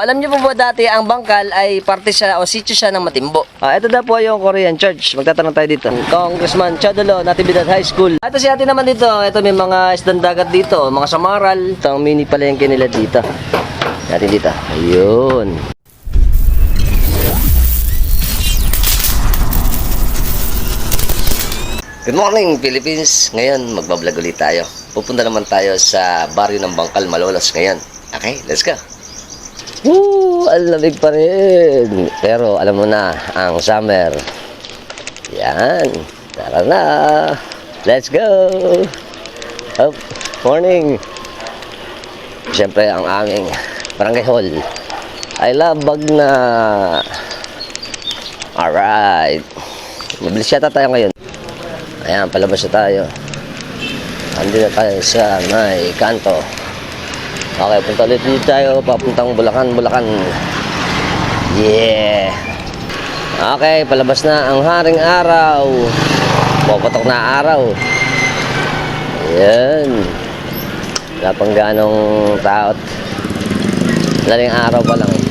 Alam niyo po ba dati ang bangkal ay parte siya o sitio siya ng Matimbo? Ah, ito daw po yung Korean Church. Magtatanong tayo dito. Congressman Chadulo, Natividad High School. Ah, Ito si ate naman dito. Ito may mga isdang dagat dito, mga samaral. Ito ang mini palengke nila dito. Natin dito. Ayun. Good morning, Philippines! Ngayon, magbablog ulit tayo. Pupunta naman tayo sa baryo ng Bangkal, Malolos ngayon. Okay, let's go! Woo! Ang lamig pa rin! Pero alam mo na, ang summer. Yan. Tara na! Let's go! Up, morning! Siyempre, ang aming barangay hall. I love Bagna! Alright! Mabilis yata tayo ngayon. Ayan, palabas na tayo. Andito na tayo sa may kanto. Okay, punta ulit dito tayo. Papuntang Bulacan, Bulacan. Yeah! Okay, palabas na ang haring araw. Pupatok na araw. Ayan. Wala pang ganong taot. Laling araw pa lang eh.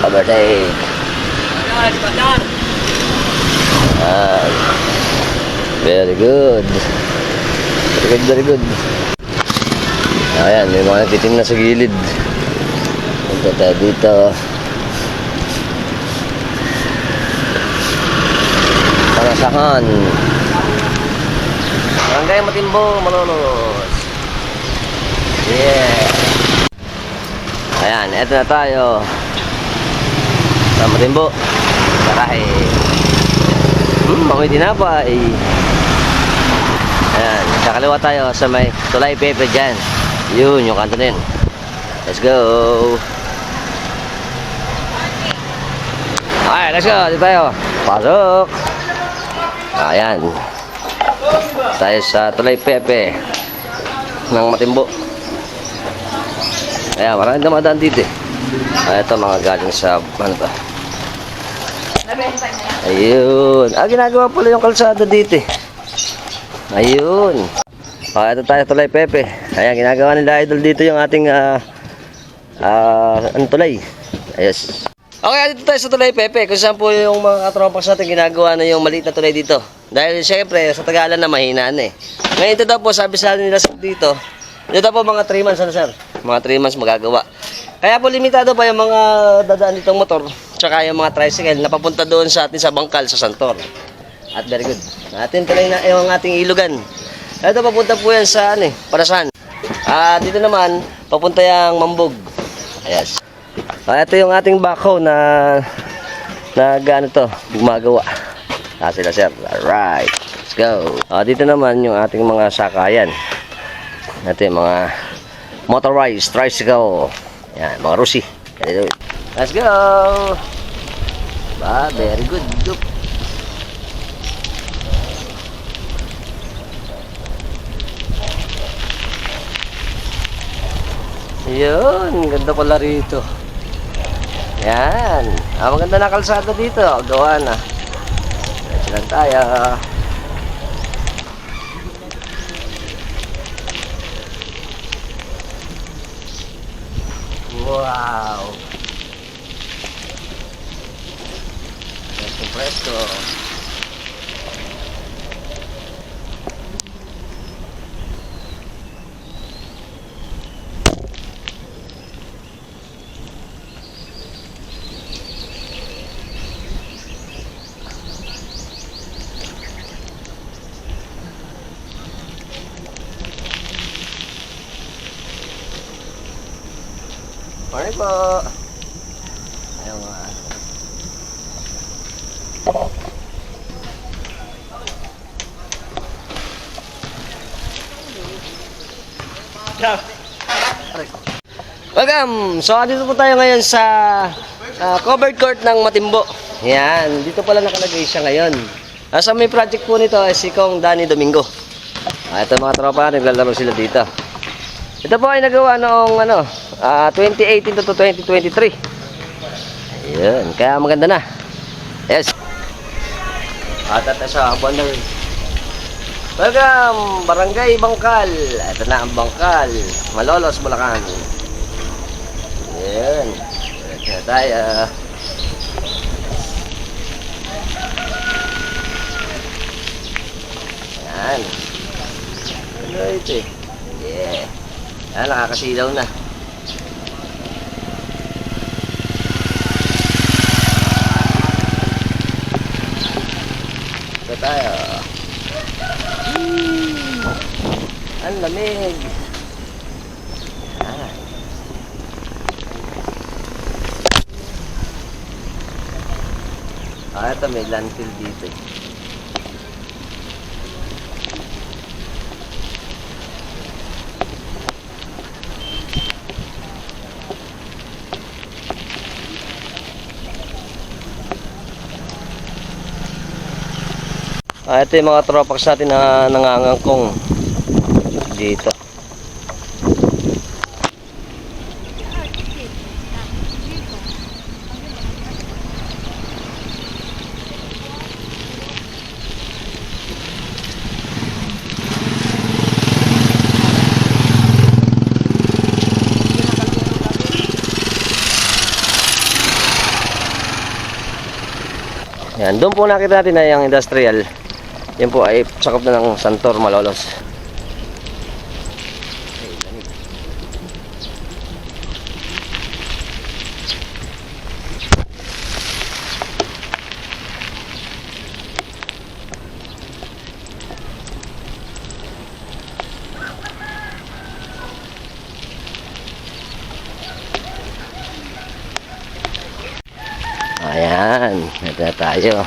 Overtake. Ah, very good. Very good, very good. Ayan, may mga nagtitim na sa gilid. Punta tayo dito. Panasahan. Barangay Matimbo, Malolos. Yeah. Ayan, eto na tayo. Sa Matimbo. Karahe. Hmm, mga tinapay. Ayan, sa kaliwa tayo sa may tulay pepe dyan. Yun, yung kanto din. Let's go. Okay, let's go. Dito tayo. Pasok. Ayan. Tayo sa tulay pepe ng Matimbo. Ayan, maraming dumadaan dito eh. Ah, ito mga galing sa ano to? Ayun. Ah, ginagawa pala yung kalsada dito eh. Ayun. Ah, ito tayo tulay Pepe. Ayan, ginagawa nila idol dito yung ating ah ah ano tulay. Ayos. Okay, dito tayo sa tulay Pepe. Kung saan po yung mga katropas natin ginagawa na yung maliit na tulay dito. Dahil syempre, sa Tagalan na mahinaan eh. Ngayon ito daw po, sabi sa nila dito, dito po mga 3 months ano sir? Mga 3 months magagawa. Kaya po limitado pa yung mga dadaan ditong motor, tsaka yung mga tricycle na papunta doon sa atin sa Bangkal, sa Santor. At very good. Atin tuloy na yung ating ilugan. Ito papunta po yan sa ano eh, Parasan. Ah, dito naman papunta yung Mambog. Ayos. Ah, ito yung ating backhoe na na gaano to, gumagawa. Ah, sila sir. Alright. Let's go. Ah, dito naman yung ating mga sakayan. Ito yung mga motorized tricycle. Yan, mga Rusi. Let's go! Ba, very good. Good. Yun, ganda pala rito. Yan. Ah, maganda na kalsada dito. Gawa na. Let's lang tayo. Wow! Presto, presto. Morning po. Ayun nga. Welcome! So, dito po tayo ngayon sa ah, covered court ng Matimbo. Yan, dito pala nakalagay siya ngayon. Nasa may project po nito ay si Kong Danny Domingo. Ah, ito mga tropa, naglalaro sila dito. Ito po ay nagawa noong ano, ah, 2018 to 2023. Ayun, kaya maganda na. Yes. At at sa Wonder Welcome, Barangay Bangkal. Ito na ang Bangkal. Malolos, Bulacan. Ayan. Diretso na tayo. Ayan. Ano ito eh? Yeah. Ayan, nakakasilaw na. Tayo. Ang lamig. Ah. Ah, ito may landfill dito. eh. Ah, ito yung mga tropax natin na nangangangkong dito. Yan, doon po nakita natin na yung industrial. Yan po ay sakop na ng Santor Malolos. Ayan, ito na tayo.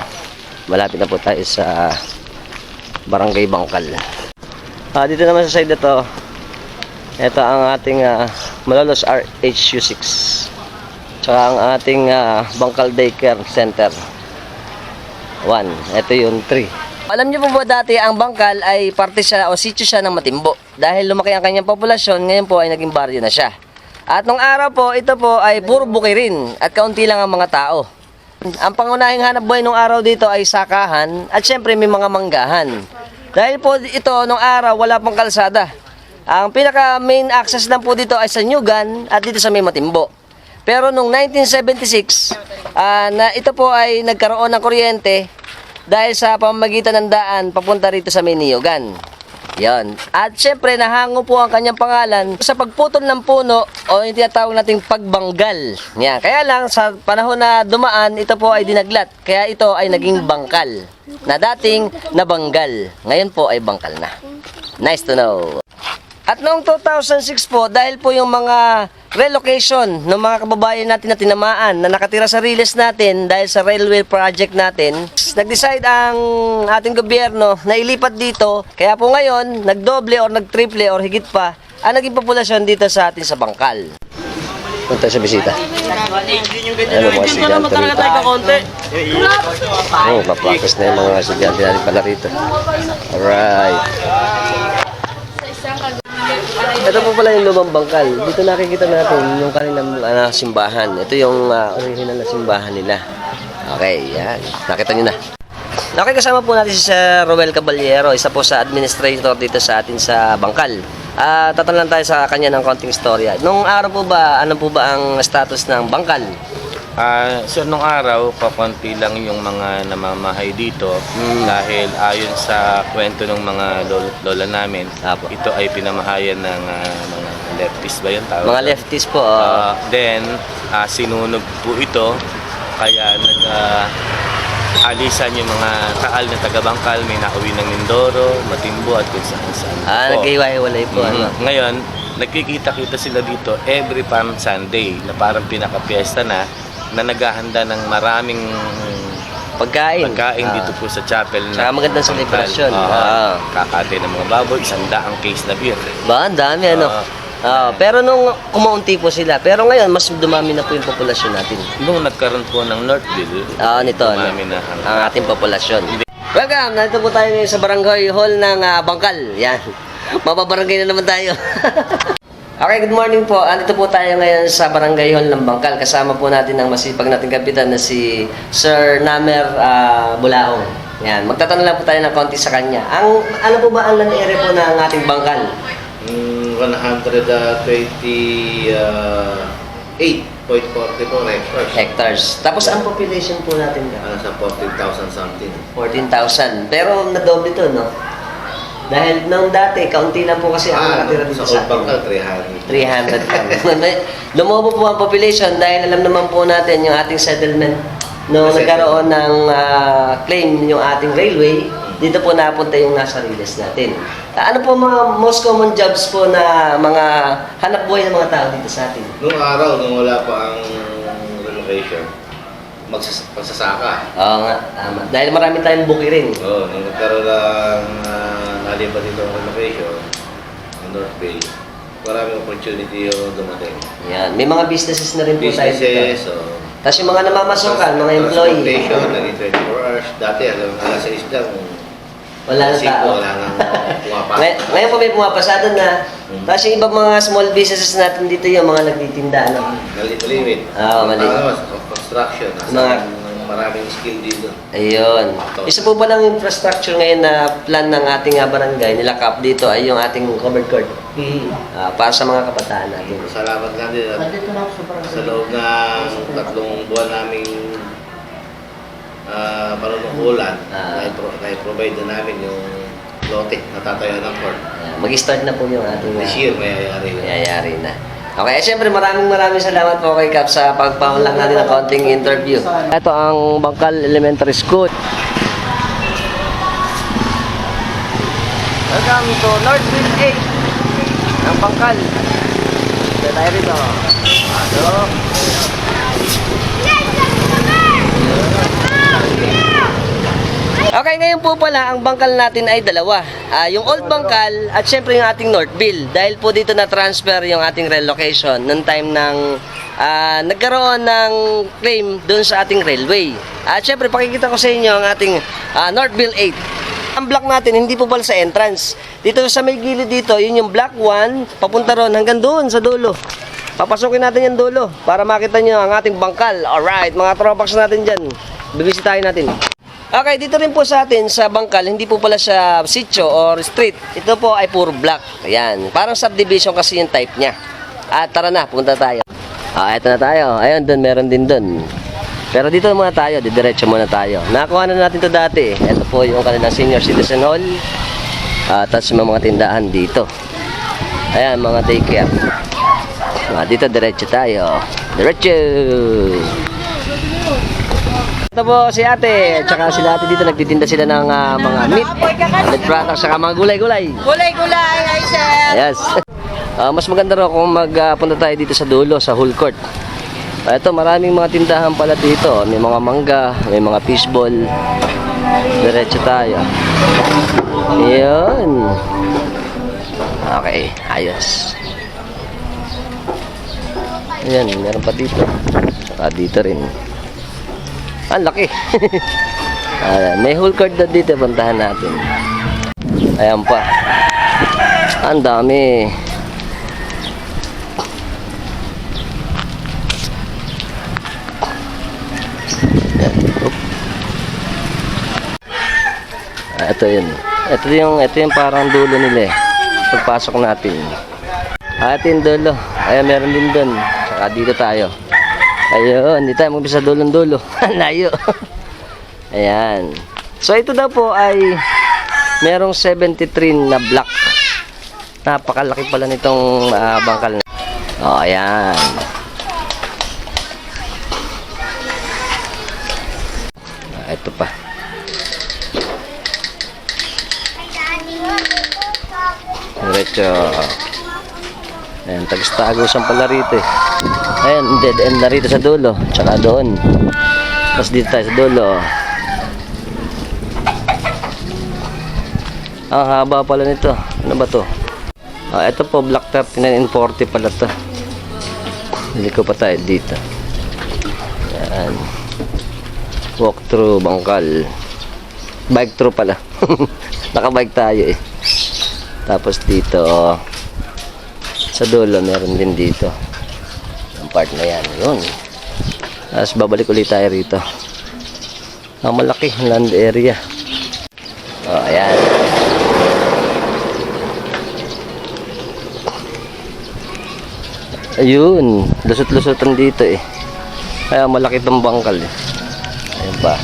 Malapit na po tayo sa Barangay Bangkal. Ah, dito naman sa side na to, ito ang ating ah, Malolos RHU6. Tsaka ang ating ah, Bangkal Daycare Center. 1. Ito yung 3. Alam niyo po ba dati ang Bangkal ay parte siya o sitio siya ng Matimbo. Dahil lumaki ang kanyang populasyon, ngayon po ay naging baryo na siya. At nung araw po, ito po ay puro bukirin at kaunti lang ang mga tao. Ang pangunahing hanap buhay nung araw dito ay sakahan at syempre may mga manggahan. Dahil po ito nung araw wala pang kalsada. Ang pinaka main access lang po dito ay sa Nyugan at dito sa may Matimbo. Pero nung 1976, ah, na ito po ay nagkaroon ng kuryente dahil sa pamamagitan ng daan papunta rito sa may Niyugan. Yan. At syempre, nahango po ang kanyang pangalan sa pagputol ng puno o yung tinatawag nating pagbanggal. Yan. Kaya lang, sa panahon na dumaan, ito po ay dinaglat. Kaya ito ay naging bangkal. Na dating nabanggal. Ngayon po ay bangkal na. Nice to know. At noong 2006 po, dahil po yung mga relocation ng mga kababayan natin na tinamaan na nakatira sa riles natin dahil sa railway project natin, nag-decide ang ating gobyerno na ilipat dito. Kaya po ngayon, nagdoble or nagtriple or higit pa ang naging populasyon dito sa atin sa Bangkal. Punta sa bisita. Ano mga estudyante rito? Oh, papakas na yung mga estudyante natin pala rito. Alright. Ito po pala yung lumang bangkal. Dito nakikita natin yung kanilang ah, simbahan. Ito yung ah, original na simbahan nila. Okay, yan. Nakita nyo na. Okay, kasama po natin si Sir Roel Caballero, isa po sa administrator dito sa atin sa Bangkal. Ah, tatanong tayo sa kanya ng konting istorya. Nung araw po ba, ano po ba ang status ng Bangkal? Ah, sir, nung araw, kakunti lang yung mga namamahay dito Mm. dahil ayon sa kwento ng mga lol- lola namin, Apo. ito ay pinamahayan ng ah, mga leftist ba yun tawag? Mga lefties po. Ah, then, ah, sinunog po ito, kaya nag ah, alisan yung mga kaal na taga-Bangkal, may nauwi ng Mindoro, Matimbo at kung saan saan. ah, po. naghiwalay po. Ano? Mhm. Ngayon, nagkikita-kita sila dito every Palm Sunday na parang pinaka-fiesta na na naghahanda ng maraming Pagkain. pagkain Ah. dito po sa chapel Saka magandang Bangkal. celebration. Oo. Ah. kakate ng mga baboy, isang daang case na beer. Ba, ang dami ano. Ah. Ah, pero nung kumaunti po sila, pero ngayon mas dumami na po yung populasyon natin. Nung nagkaroon po ng Northville, Ah, nito ano, dumami na ang ang ating populasyon. Welcome! Nandito po tayo ngayon sa Barangay Hall ng ah, Bangkal. Yan. Mapabarangay na naman tayo. okay, good morning po. Andito po tayo ngayon sa Barangay Hall ng Bangkal. Kasama po natin ang masipag nating kapitan na si Sir Namer ah, Bulaong. Yan, magtatanong lang po tayo ng konti sa kanya. Ang, ano po ba ang land area po ng ating bangkal? Mm, 128.44 hectares. Hectares. Tapos ang population po natin? Ano sa 14,000 something. 14,000. Pero nadoble to, no? Dahil nung dati, kaunti lang po kasi ang Ah, nakatira dito sa sa atin. 300. 300 kami. Lumobo po ang population dahil alam naman po natin yung ating settlement no Settlement. nagkaroon ng ah, claim yung ating railway, dito po napunta yung nasa riles natin. Ano po mga most common jobs po na mga hanap buhay ng mga tao dito sa atin? Noong araw, nung wala pa ang relocation, magsas magsasaka. Oo nga, tama. Dahil marami tayong buki rin. Oo, nung nagkaroon ng uh, nalipat dito ang relocation, ang North Bay, maraming opportunity yung dumating. Yan. May mga businesses na rin po tayo dito. Businesses, o Tapos yung mga namamasukan, mga employee. Transportation, naging 24 hours. Dati, hanggang alas 6 lang. Wala Singko, tao. Wala nang pumapasok. Ngay- Ngayon po may pumapasado na. Hmm. Tapos yung ibang mga small businesses natin dito yung mga nagtitinda. Ano? Mali- Malimit. Oo, mali. Sa construction. Nasa Mga- maraming skill dito. Ayun. Isa po ba ng infrastructure ngayon na plan ng ating ah, barangay, nilakap dito ay yung ating covered court ah, para sa mga kabataan natin. Salamat lang din at sa loob ng tatlong buwan naming uh, panunungkulan, Ah. na- na-provide na namin yung lote na tatayo ng court. Ayan, Mag-start na po yung ating ah, This year, mayayari yun. Nangyayari na. Okay, eh, siyempre maraming maraming salamat po kay Kap sa pagpaunlak natin ng konting interview. Ito ang Bangkal Elementary School. Welcome to Northfield 8 ng Bangkal. Dito tayo rito. Ano? Okay, ngayon po pala, ang bangkal natin ay dalawa. Ah, yung old bangkal at syempre yung ating Northville. Dahil po dito na-transfer yung ating relocation noong time ng ah, nagkaroon ng claim doon sa ating railway. At syempre, pakikita ko sa inyo ang ating ah, Northville 8. Ang block natin, hindi po pala sa entrance. Dito sa may gilid dito, yun yung block 1, papunta ron hanggang doon sa dulo. Papasukin natin yung dulo para makita nyo ang ating bangkal. Alright, mga tropax natin dyan. Bibisitahin natin. Okay, dito rin po sa atin sa Bangkal, hindi po pala siya sitio or street. Ito po ay puro block. Ayan, parang subdivision kasi yung type niya. At tara na, punta tayo. Ah, eto na tayo. Ayun, doon meron din doon. Pero dito muna tayo, didiretso muna tayo. Nakuha na natin to dati. Ito po yung kanilang senior citizen hall. At tapos may mga tindahan dito. Ayan, mga daycare. Ah, dito diretso tayo. Diretso! Ito po si ate, at saka sila ate dito nagtitinda sila ng ah, mga meat, meat products, saka mga gulay-gulay. Gulay-gulay, ay sir. Yes. Ah, mas maganda raw kung magpunta tayo dito sa dulo, sa whole court. Ah, ito, maraming mga tindahan pala dito. May mga mangga, may mga fishball. Diretso tayo. Yun. Okay, ayos. Ayan, meron pa dito. Saka dito rin. Ang laki. Ah, may whole court na dito, puntahan natin. Ayan pa. Ang dami. Ayan. Ah, ito yun. Ito yung, ito yung parang dulo nila eh. Pagpasok natin. Ah, ito yung dulo. Ayan, meron din doon. Saka dito tayo. Ayun, hindi tayo mag sa dulong dulo. Layo. Ayan. So ito daw po ay merong 73 na block. Napakalaki pala nitong ah, bangkal. Oh, ayan. Ah, ito pa. Diretso. Ayan, tagstagusan pala rito eh. Ayan, dead end na rito sa dulo. Tsaka doon. Tapos dito tayo sa dulo. Ang haba pala nito. Ano ba to? Ah, ito po, Black 39 and 40 pala to. Hindi ko pa tayo dito. Yan. Walk through bangkal. Bike through pala. Nakabike tayo eh. Tapos dito, sa dulo, meron din dito. Ang part na yan. Yun. Tapos babalik ulit tayo rito. Ang malaki land area. Oh, ayan. Ayun, lusot-lusotan dito eh. Kaya malaki tong bangkal eh. Ayun pa.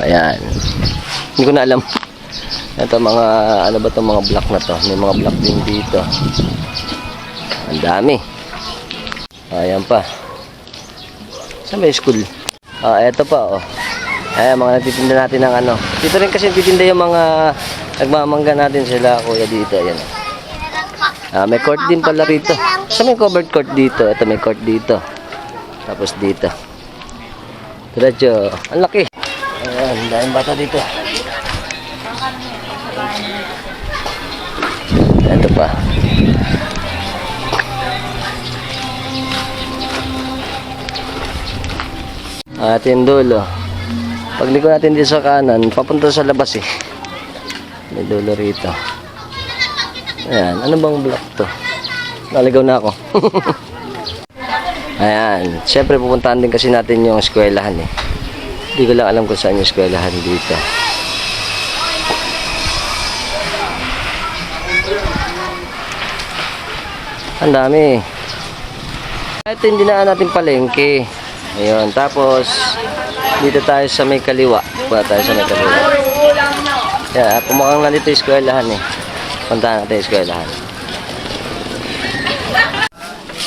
Ayan. Hindi ko na alam. Ito mga, ano ba itong mga block na to? May mga block din dito. Ang dami. Ayan pa. Sa may school. Ah, eto pa oh. Ayan, mga nagtitinda natin ng ano. Dito rin kasi nagtitinda yung mga nagmamangga natin sila kuya dito. Ayan. Ah, may court din pala rito. Sa may covered court dito. Ito may court dito. Tapos dito. Diretso. Ang laki. Ayan, dahil bata dito. Ito pa. Atin dulo. Pag liko natin dito sa kanan, papunta sa labas eh. May dulo rito. Ayan, ano bang block to? Naligaw na ako. Ayan, syempre pupuntahan din kasi natin yung eskwelahan eh. Hindi ko lang alam kung saan yung eskwelahan dito. Ang dami. Ito yung dinaan natin palengke. Ayun, tapos dito tayo sa may kaliwa. Punta tayo sa may kaliwa. Yeah, pumakang nandito yung eskwelahan eh. Puntahan natin yung eskwelahan.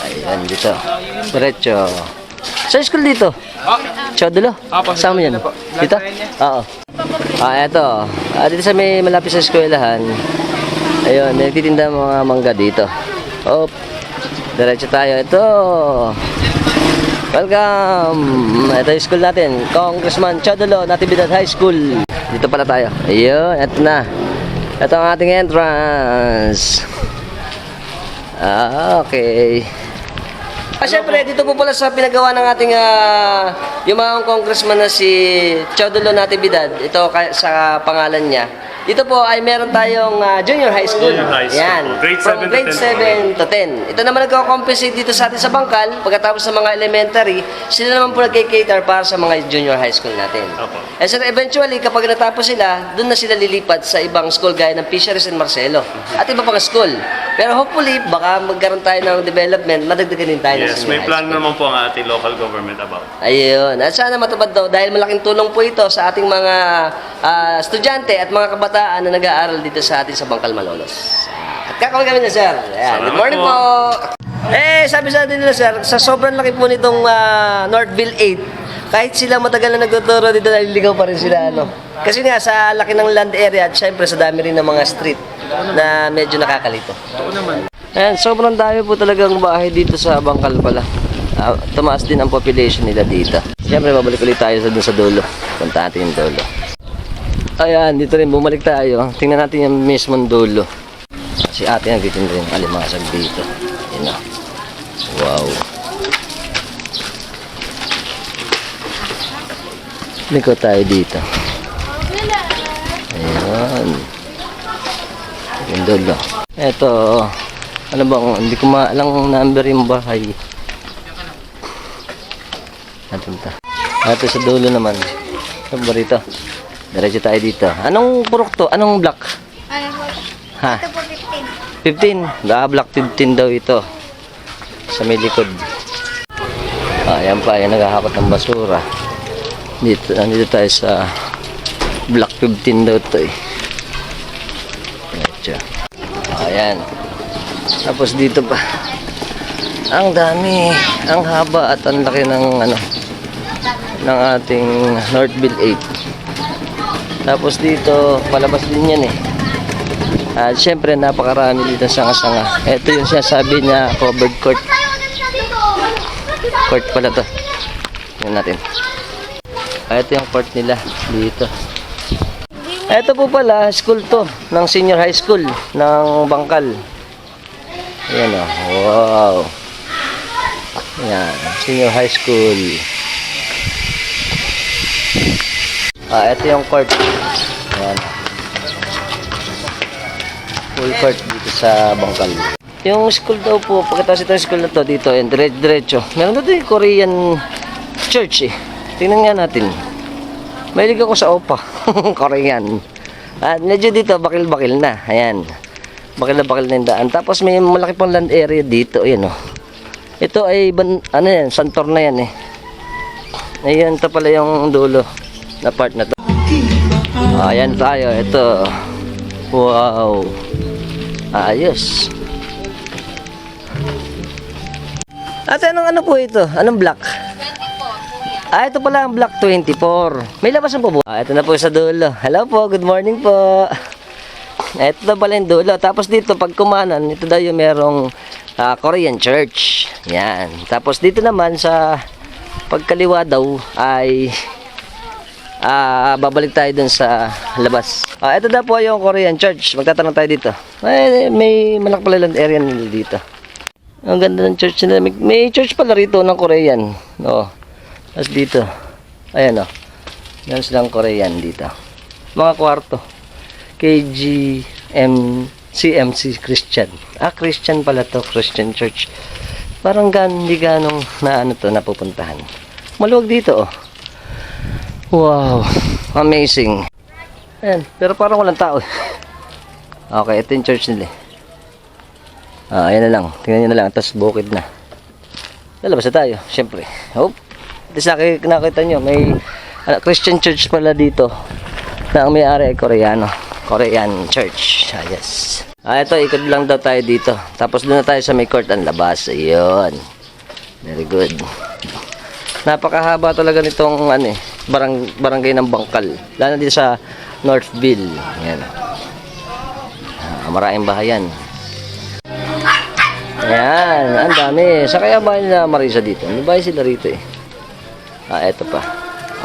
Ayan, dito. Diretso. Sa school dito? Chodulo? Sama yan? Dito? Oo. Ah, eto. Ah, dito sa may malapit sa eskwelahan. Ayun, nagtitinda mga mangga dito. Oh, diretso tayo. Ito. Welcome! Ito yung school natin. Congressman Chodulo, Natividad High School. Dito pala tayo. Ayun, ito na. Ito ang ating entrance. Ah, okay. Ah, syempre, dito po pala sa pinagawa ng ating uh, yung mga congressman na si Chodulo Natividad, ito sa pangalan niya. Dito po ay meron tayong ah, junior high school. Junior high school Yan. Grade From 7 to grade 10 7 to 10. Ito naman nagko-compensate dito sa atin sa Bangkal. Pagkatapos sa mga elementary, sila naman po nagkikater para sa mga junior high school natin. Opo. And so eventually, kapag natapos sila, doon na sila lilipat sa ibang school gaya ng Fisheries and Marcelo. At iba pang school. Pero hopefully, baka magkaroon tayo ng development, madagdagan din tayo Yes, may plan naman po ang ating local government about. Ayun. At sana matupad daw dahil malaking tulong po ito sa ating mga ah, estudyante at mga kabataan na nag-aaral dito sa atin sa Bangkal, Malolos. At kakawin kami na, sir. Ayan. Good morning po. po. Eh, sabi sa atin nila, sir, sa sobrang laki po nitong ah, Northville 8, kahit sila matagal na nagtuturo dito, naliligaw pa rin sila, ano. Kasi nga, sa laki ng land area at syempre sa dami rin ng mga street na medyo nakakalito. Ayan, sobrang dami po talagang bahay dito sa Bangkal pala. Ah, tumaas din ang population nila dito. Siyempre, babalik ulit tayo sa dun sa dulo. Punta natin yung dulo. Ayan, dito rin, bumalik tayo. Tingnan natin yung mismong dulo. Si ate nagtitinda yung alimasag dito. Na. Wow. Liko tayo dito. Ayan. Yung dulo. Ito, ano bang, hindi ko maalang number yung bahay. Natin ta. Ito sa dulo naman. Ano ba rito? Diretso tayo dito. Anong purok to? Anong block? Ano po? Ha? Ito po 15. 15. Ah, block 15 daw ito. Sa may likod. Ah, yan pa. Yan naghahakot ng basura. Dito, nandito tayo sa block 15 daw to eh. Diretso. Ayan. Tapos dito pa. Ang dami. Ang haba at ang laki ng ano ng ating Northville 8. Tapos dito, palabas din yan eh. At syempre, napakarami dito sanga-sanga. Ito yung sinasabi niya, covered court. Court pala to. Yan natin. Ah, ito yung court nila dito. Ito po pala, school to, ng senior high school, ng Bangkal. Ayan o, wow. Ayan, senior high school. Ah, ito yung court. Ayan. Full court dito sa Bangkal. Yung school daw po, pagkatapos itong school na to, dito, and dire diretso. Meron na din Korean church eh. Tingnan nga natin. Mahilig ako sa opa. Korean. At medyo dito, bakil-bakil na. Ayan. Bakil na bakil na yung daan. Tapos may malaki pang land area dito. Ayan oh. Ito ay, ban, ano yan, santor na yan eh. Ayan, ito pala yung dulo na part na to. Ayan tayo, ito. Wow. Ayos. Ate, anong ano po ito? Anong block? Ah, ito pala ang block 24. May labasan po po. Ah, ito na po sa dulo. Hello po, good morning po. Ito na pala yung dulo. Tapos dito, pag kumanan, ito daw yung merong ah, Korean church. Yan. Tapos dito naman sa pagkaliwa daw ay ah babalik tayo dun sa labas. Ah, ito na po yung Korean church. Magtatanong tayo dito. May, may land area nila dito. Ang ganda ng church nila. May, may church pala rito ng Korean. No. Tapos dito. Ayan o. Meron silang Korean dito. Mga kwarto. KGM CMC Christian. Ah, Christian pala to. Christian Church. Parang gan, hindi ganong na ano to, napupuntahan. Maluwag dito oh. Wow. Amazing. Ayan. Pero parang walang tao. okay, ito yung church nila. Ah, ayan na lang. Tingnan nyo na lang. Tapos bukid na. Lalabas na tayo. Siyempre. Hope. Tapos naki- nakita nyo, may ano, Christian church pala dito. Na ang may-ari ay Koreano. Korean church. Ah, yes. Ah, ito, ikot lang daw tayo dito. Tapos doon na tayo sa may court ang labas. Ayun. Very good. Napakahaba talaga nitong ano eh, barang, barangay ng Bangkal. Lalo dito sa Northville. Ayan. Ah, maraming bahayan. Ayan, ang dami. Sa kaya bahay nila Marisa dito? May bahay sila rito eh. Ah, eto pa.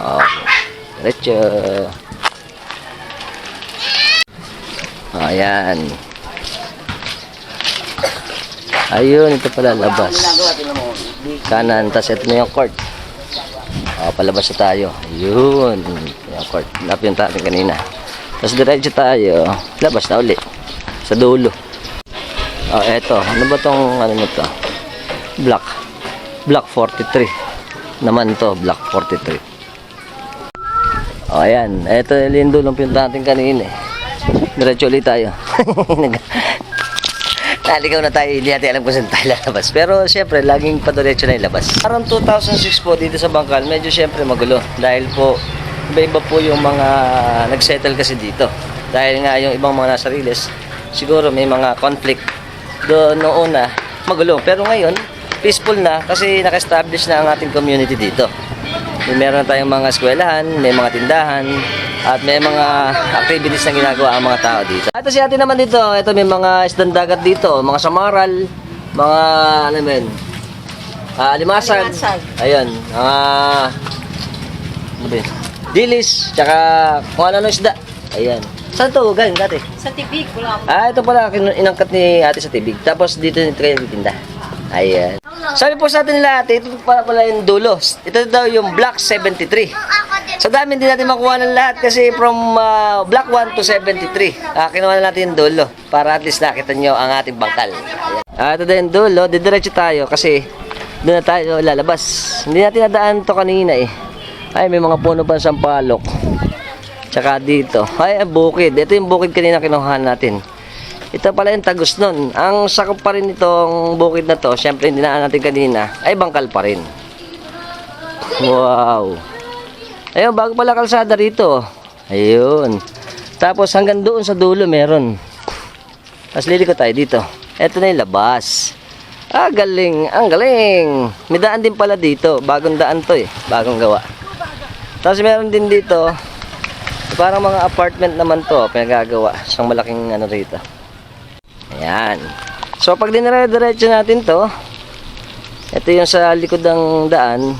Oh, diretso. Ayan. Ayun, ito pala labas. Kanan, tas ito na yung court. Oh, palabas na tayo. Ayun, yung court. Yung tayo kanina. Tapos diretso tayo. Labas na uli. Sa dulo. Oh, eto. Ano ba tong ano nito? Block. Block 43. Naman to, block 43. Oh, ayan. Eto yung dulo ng pinunta natin kanina eh. Diretso ulit tayo. Naligaw na tayo, hindi natin alam kung saan tayo lalabas. Pero syempre, laging padiretso na yung labas. Parang 2006 po dito sa Bangkal, medyo syempre magulo. Dahil po, iba-iba po yung mga nagsettle kasi dito. Dahil nga yung ibang mga nasa Riles, siguro may mga conflict. Doon noong una, magulo. Pero ngayon, peaceful na kasi naka-establish na ang ating community dito. Meron tayong mga eskwelahan, may mga tindahan, at may mga activities na ginagawa ang mga tao dito. Ito si ate naman dito, ito may mga isdang dagat dito, mga samaral, mga ano men, ah, limasag. Ayun, mga ano ba yun? Dilis, tsaka kung ano isda. Ayan. Saan to galing dati? Sa tibig, wala ako. Ah, ito pala inangkat ni ate sa tibig. Tapos dito nito kayo titinda. Ayan. Sabi po sa atin nila ate, ito pala pala yung dulo. Ito daw yung Block 73. Sa dami hindi natin makuha ng lahat kasi from ah, Block 1 to 73. Ah, kinuha na natin yung dulo para at least nakita nyo ang ating bangkal. Ayan. Ah, ito din yung dulo. Didiretso tayo kasi doon na tayo lalabas. Hindi natin nadaan to kanina eh. Ay, may mga puno pa sa sampalok. Tsaka dito. Ay, bukid. Ito yung bukid kanina kinuha natin. Ito pala yung tagus nun. Ang sakop pa rin itong bukid na to, syempre hindi na natin kanina, ay bangkal pa rin. Wow. Ayun, bago pala kalsada rito. Ayun. Tapos hanggang doon sa dulo meron. Tapos liliko tayo dito. Ito na yung labas. Ah, galing. Ang galing. May daan din pala dito. Bagong daan to eh. Bagong gawa. Tapos meron din dito. Parang mga apartment naman to. Pinagagawa. Isang malaking ano rito. Ayan. So pag dinire-diretso natin to, ito yung sa likod ng daan,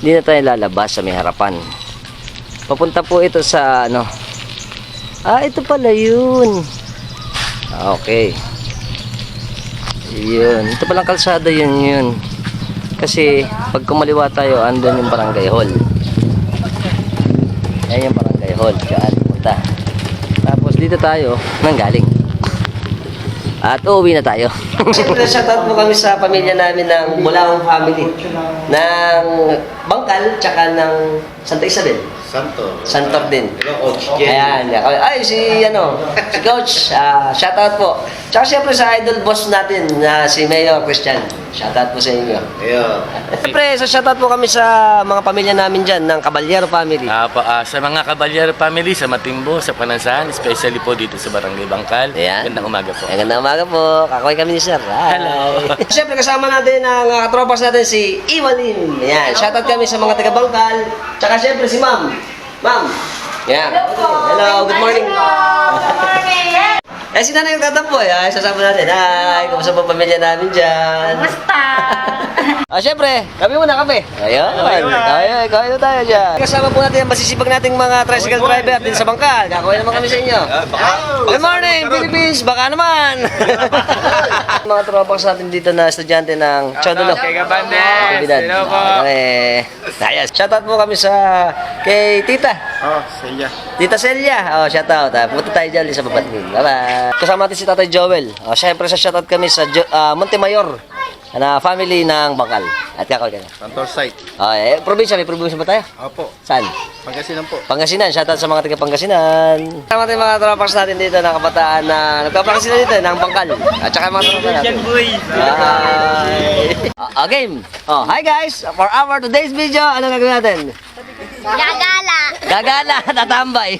hindi na tayo lalabas sa may harapan. Papunta po ito sa ano. Ah, ito pala yun. Okay. Yun. Ito palang kalsada yun yun. Kasi pag kumaliwa tayo, andun yung barangay hall. Ayan yung barangay hall. Diyan, punta. Tapos dito tayo, nang galing. At uuwi na tayo. Siyempre, shoutout po kami sa pamilya namin ng Bulaong family. Ng Bangkal, tsaka ng Santa Isabel. Santo. Santor din. Ikaw, Coach Ken. Ayan. Ay, si ano, si Coach, ah, shoutout po. Tsaka siyempre sa idol boss natin na si Mayor Christian. Shoutout po sa inyo. Ayun. Siyempre, sa shoutout po kami sa mga pamilya namin dyan ng Caballero family. Ah, pa, ah, sa mga kabalyero family sa Matimbo, sa Panansahan, especially po dito sa Barangay Bangkal. Ayan. Gandang umaga po. Ganda umaga po. Kakoy kami ni Sir. Hi. Hello. Siyempre, kasama natin ang uh, katropas natin si Iwalin. Ayan. Shoutout kami sa mga taga-Bangkal. Tsaka siyempre si Ma'am. Ma'am. Ayan. Hello. Good morning. Eh, si Nanay yung tatampo eh. Ay, sasama natin. Hi. Kumusta po pamilya namin dyan? Basta. Ah, syempre, kami muna kape. Ayun. Ayun, kain na tayo dyan. Kasama po natin ang masisipag nating mga tricycle driver din sa bangkal. Kakuha naman kami sa inyo. Good morning, Philippines! Baka naman! mga tropa sa atin dito na estudyante ng Chodolo. Kay Gabandes! Hello po! Ayos. Shoutout po kami sa kay Tita. Oh, Celia. Tita Celia. Oh, shoutout. Ah, punta tayo dyan sa Babatning. Bye-bye. Kasama natin si Tatay Joel. Oh, syempre sa shoutout kami sa jo- ah, Montemayor na family ng Bangkal. At kakoy ka na. Santor site. Oh, eh, probinsya, may probinsya ba tayo? Opo. Saan? Pangasinan po. Pangasinan, shoutout sa mga taga Pangasinan. Sama tayo mga tropas natin dito na kabataan na nagpapangasinan dito ng Bangkal. At saka mga tropas natin. Hi! Uh, game! Oh, hi guys! For our today's video, ano gagawin natin? Gagala. Gagala, tatambay.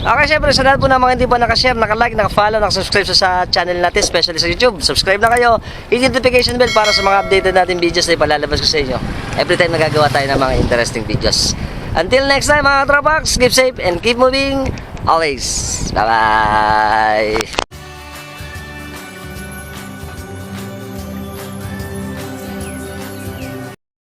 Okay, syempre, sa lahat po ng mga hindi pa nakashare, nakalike, nakafollow, nakasubscribe sa, sa channel natin, especially sa YouTube. Subscribe na kayo. Hit notification bell para sa mga updated natin videos na ipalalabas ko sa inyo. Every time nagagawa tayo ng mga interesting videos. Until next time, mga tropax, keep safe and keep moving always. Bye-bye!